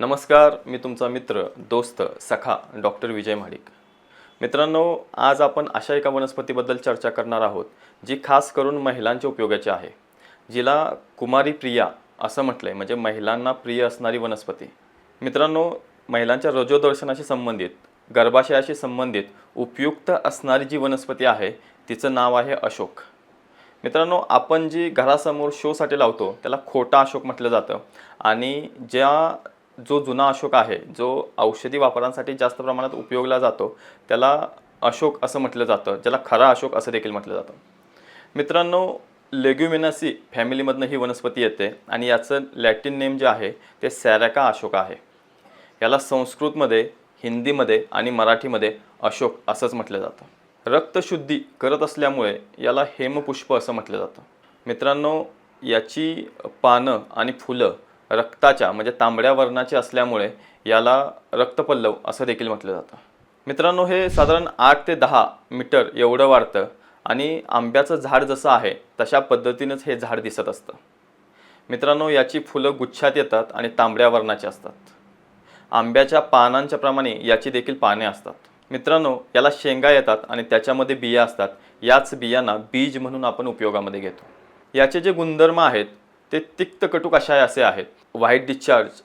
नमस्कार मी तुमचा मित्र दोस्त सखा डॉक्टर विजय महाडिक. मित्रांनो आज आपण अशा एका वनस्पतीबद्दल चर्चा करणार आहोत जी खास करून महिलांच्या उपयोगाची आहे. जिला कुमारी प्रिया असं म्हटलं आहे म्हणजे महिलांना प्रिय असणारी वनस्पती. मित्रांनो महिलांच्या रजोदर्शनाशी संबंधित गर्भाशयाशी संबंधित उपयुक्त असणारी जी वनस्पती आहे तिचं नाव आहे अशोक. मित्रांनो आपण जी घरासमोर शोसाठी लावतो त्याला खोटा अशोक म्हटलं जातं. आणि ज्या जो जुना अशोक आहे जो औषधी वापरांसाठी जास्त प्रमाणात उपयोगला जातो त्याला अशोक असं म्हटलं जातं ज्याला खरा अशोक असं देखील म्हटलं जातं. मित्रांनो लेग्युमिनासी फॅमिलीमधनं ही वनस्पती येते आणि याचं लॅटिन नेम जे आहे ते सॅरॅका अशोक आहे. याला संस्कृतमध्ये हिंदीमध्ये आणि मराठीमध्ये अशोक असंच म्हटलं जातं. रक्तशुद्धी करत असल्यामुळे याला हेमपुष्प असं म्हटलं जातं. मित्रांनो याची पानं आणि फुलं रक्ताच्या म्हणजे तांबड्या वर्णाचे असल्यामुळे याला रक्तपल्लव असं देखील म्हटलं जातं. मित्रांनो हे साधारण आठ ते दहा मीटर एवढं वाढतं आणि आंब्याचं झाड जसं आहे तशा पद्धतीनंच हे झाड दिसत असतं. मित्रांनो याची फुलं गुच्छात येतात आणि तांबड्या वर्णाची असतात. आंब्याच्या पानांच्या प्रमाणे याची देखील पाने असतात. मित्रांनो याला शेंगा येतात आणि त्याच्यामध्ये बिया असतात. याच बियांना बीज म्हणून आपण उपयोगामध्ये घेतो. याचे जे गुणधर्म आहेत ते तिक्त कटू कषाय असे आहेत. व्हाईट डिस्चार्ज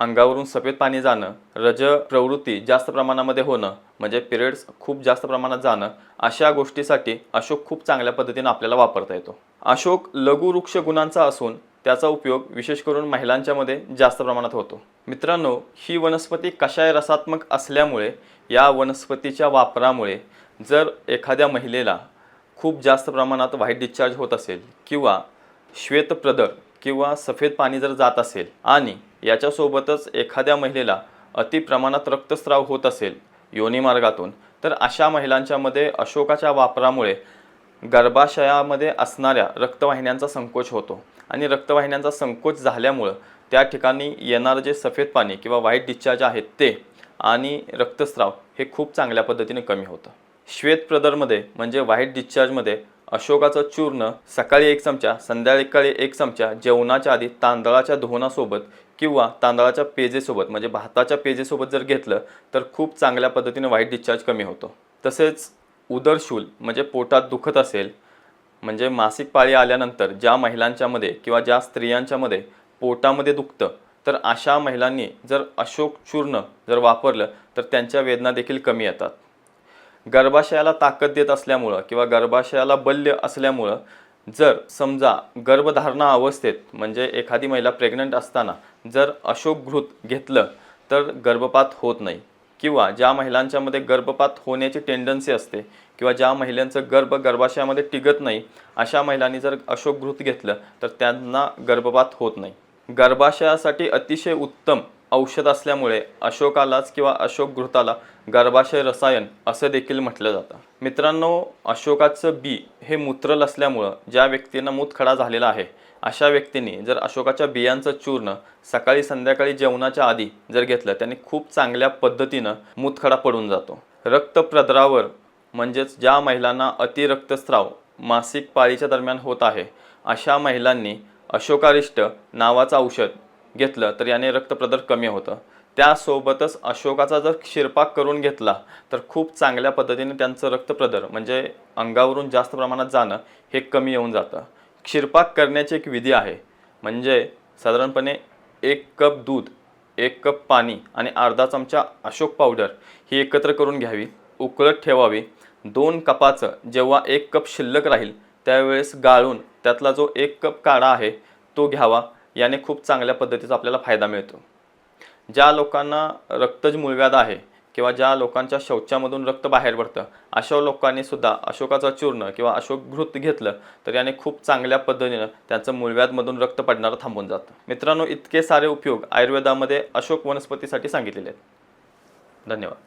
अंगावरून सफेद पाणी जाणं रज प्रवृत्ती जास्त प्रमाणामध्ये होणं म्हणजे पिरियड्स खूप जास्त प्रमाणात जाणं अशा गोष्टीसाठी अशोक खूप चांगल्या पद्धतीनं आपल्याला वापरता येतो. अशोक लघुवृक्ष गुणांचा असून त्याचा उपयोग विशेष करून महिलांच्यामध्ये जास्त प्रमाणात होतो. मित्रांनो ही वनस्पती कषाय रसात्मक असल्यामुळे या वनस्पतीच्या वापरामुळे जर एखाद्या महिलेला खूप जास्त प्रमाणात व्हाईट डिस्चार्ज होत असेल किंवा श्वेतप्रदर किंवा सफेद पाणी जर जात असेल आणि याच्यासोबतच एखाद्या महिलेला अति प्रमाणात रक्तस्राव होत असेल योनीमार्गातून तर अशा महिलांच्यामध्ये अशोकाच्या वापरामुळे गर्भाशयामध्ये असणाऱ्या रक्तवाहिन्यांचा संकोच होतो. आणि रक्तवाहिन्यांचा संकोच झाल्यामुळं त्या ठिकाणी येणारं जे सफेद पाणी किंवा व्हाईट डिस्चार्ज आहेत ते आणि रक्तस्राव हे खूप चांगल्या पद्धतीने कमी होतं. श्वेतप्रदरमध्ये म्हणजे व्हाईट डिस्चार्जमध्ये अशोकाचं चूर्ण सकाळी एक चमचा संध्याकाळी एक चमचा जेवणाच्या आधी तांदळाच्या धुवनासोबत किंवा तांदळाच्या पेजेसोबत म्हणजे भाताच्या पेजेसोबत जर घेतलं तर खूप चांगल्या पद्धतीने वाईट डिस्चार्ज कमी होतो. तसेच उदरशूल म्हणजे पोटात दुखत असेल म्हणजे मासिक पाळी आल्यानंतर ज्या महिलांच्यामध्ये किंवा ज्या स्त्रियांच्यामध्ये पोटामध्ये दुखतं तर अशा महिलांनी जर अशोक चूर्ण जर वापरलं तर त्यांच्या वेदना देखील कमी येतात. गर्भाशयाला ताकद देत असल्यामुळं किंवा गर्भाशयाला बल्य असल्यामुळं जर समजा गर्भधारणा अवस्थेत म्हणजे एखादी महिला प्रेग्नंट असताना जर अशोक घृत घेतलं तर गर्भपात होत नाही. किंवा ज्या महिलांच्यामध्ये गर्भपात होण्याची टेंडन्सी असते किंवा ज्या महिलांचं गर्भ गर्भाशयामध्ये टिकत नाही अशा महिलांनी जर अशोक घृत घेतलं तर त्यांना गर्भपात होत नाही. गर्भाशयासाठी अतिशय उत्तम औषध असल्यामुळे अशोकालाच किंवा अशोक घृताला गर्भाशय रसायन असं देखील म्हटलं जातं. मित्रांनो अशोकाचं बी हे मूत्रल असल्यामुळं ज्या व्यक्तींना मूतखडा झालेला आहे अशा व्यक्तींनी जर अशोकाच्या बियांचं चूर्ण सकाळी संध्याकाळी जेवणाच्या आधी जर घेतलं त्याने खूप चांगल्या पद्धतीनं मूतखडा पडून जातो. रक्तप्रदरावर म्हणजेच ज्या महिलांना अतिरक्तस्राव मासिक पाळीच्या दरम्यान होत आहे अशा महिलांनी अशोकारिष्ट नावाचं औषध घेतलं तर याने रक्तप्रदर कमी होतं. त्यासोबतच अशोकाचा जर शिरपाक करून घेतला तर खूप चांगल्या पद्धतीने त्यांचं रक्तप्रदर म्हणजे अंगावरून जास्त प्रमाणात जाणं हे कमी येऊन जातं. शिरपाक करण्याची एक विधी आहे म्हणजे साधारणपणे एक कप दूध एक कप पाणी आणि अर्धा चमचा अशोक पावडर ही एकत्र करून घ्यावी उकळत ठेवावी. दोन कपाचं जेव्हा एक कप शिल्लक राहील त्यावेळेस गाळून त्यातला जो एक कप काढा आहे तो घ्यावा. याने खूप चांगल्या पद्धतीचा आपल्याला फायदा मिळतो. ज्या लोकांना रक्तज मूळव्याध आहे किंवा ज्या लोकांच्या शौचामधून रक्त बाहेर पडतं अशा लोकांनी सुद्धा अशोकाचं चूर्ण किंवा अशोक घृत घेतलं तर याने खूप चांगल्या पद्धतीनं त्यांचं मूळव्याधमधून रक्त पडणारं थांबून जातं. मित्रांनो इतके सारे उपयोग आयुर्वेदामध्ये अशोक वनस्पतीसाठी सांगितलेले आहेत. धन्यवाद.